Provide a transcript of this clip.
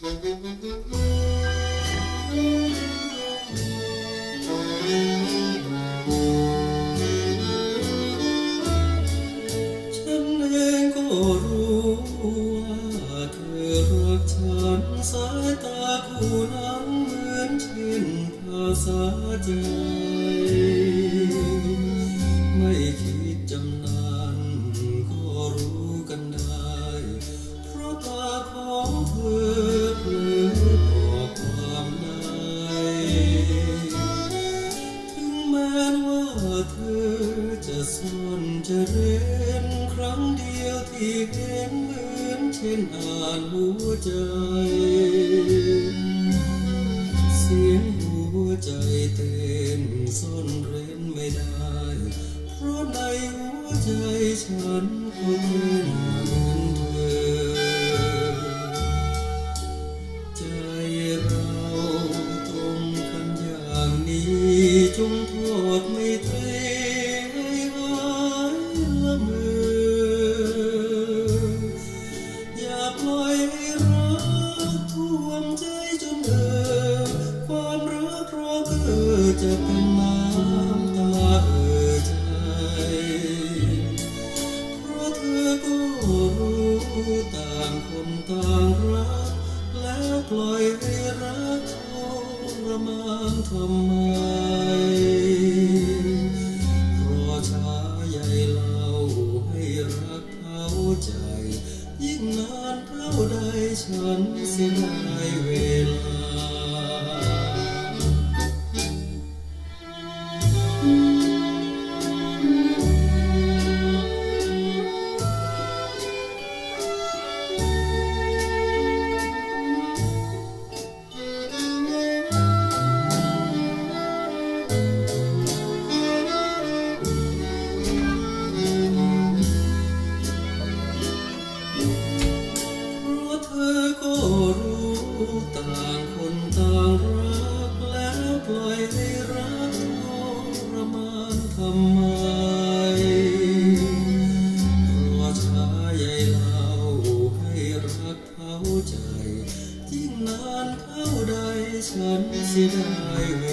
ฉันเองก็รู้ว่าเธอรักฉันสายตาคู่นั้นเหมือนเช่นภาษาใจ ไม่คิด แม้ว่าเธอจะซ่อนจะเร้นครั้งเดียวที่เห็นเหมือนเช่นอ่านหัวใจ เสียงหัวใจเต้นซ่อนเร้นไม่ได้ เพราะในหัวใจฉันก็เต้นเหมือน ปล่อยให้รักท่วมใจจนเอ่อความรักเราเกิดจะเป็นน้ำตาเออใจเพราะเธอก็รู้ต่างคนต่างรัก แล้วปล่อยให้รักทรมานทำไม งน ธอก็รู้ต่างคนต่างรักแล้วปล่อยให้รักทรมานทำไมรอช้าใหญ่เล่าให้รักเขาใจ ยิ่งนานเท่าใดฉันเสียดายเว